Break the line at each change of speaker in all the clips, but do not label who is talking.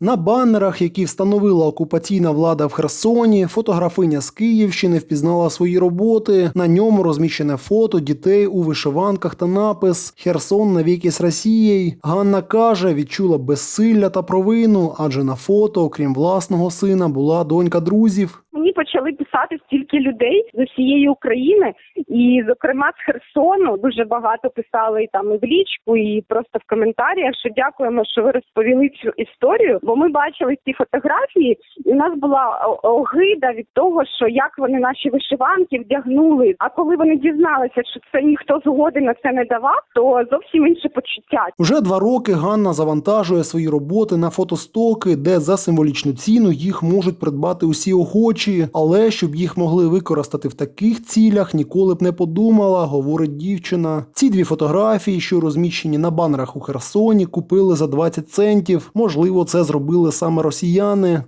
На банерах, які встановила окупаційна влада в Херсоні, фотографиня з Київщини впізнала свої роботи. На ньому розміщене фото дітей у вишиванках та напис Херсон навіки з Росією. Ганна каже, відчула безсилля та провину, адже на фото, окрім власного сина, була донька друзів.
Мені почали писати стільки людей з усієї України, і зокрема з Херсону дуже багато писали і там і в лічку, і просто в коментарях. Що дякуємо, що ви розповіли цю історію. Бо ми бачили ці фотографії, і у нас була огида від того, що як вони наші вишиванки вдягнули. А коли вони дізналися, що це ніхто згоди на це не давав, то зовсім інше почуття.
Уже два роки Ганна завантажує свої роботи на фотостоки, де за символічну ціну їх можуть придбати усі охочі, але щоб їх могли використати в таких цілях, ніколи б не подумала, говорить дівчина. Ці дві фотографії, що розміщені на банерах у Херсоні, купили за 20 центів. Можливо, це зробили саме росіяни.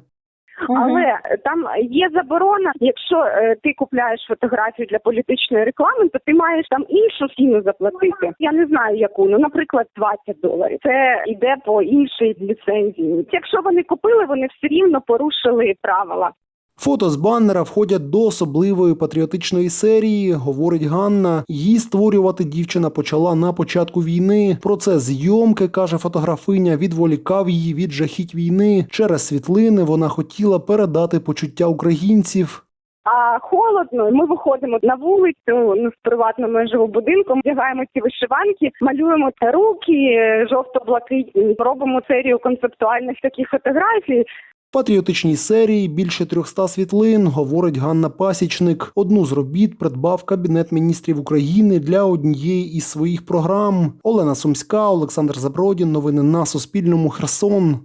Але там є заборона. Якщо е, ти купляєш фотографію для політичної реклами, то ти маєш там іншу ціну заплатити. Я не знаю яку. Ну, наприклад, 20 доларів. Це йде по іншій ліцензії. Якщо вони купили, вони все рівно порушили правила.
Фото з баннера входять до особливої патріотичної серії, говорить Ганна. Її створювати дівчина почала на початку війни. Процес зйомки, каже фотографиня, відволікав її від жахіть війни. Через світлини вона хотіла передати почуття українців.
А холодно, ми виходимо на вулицю ну, в приватному я живу будинку, вдягаємо ці вишиванки, малюємо руки жовто-блакитні, робимо серію концептуальних таких фотографій.
Патріотичній серії більше 300 світлин, говорить Ганна Пасічник. Одну з робіт придбав Кабінет міністрів України для однієї із своїх програм. Олена Сумська, Олександр Забродін. Новини на Суспільному. Херсон.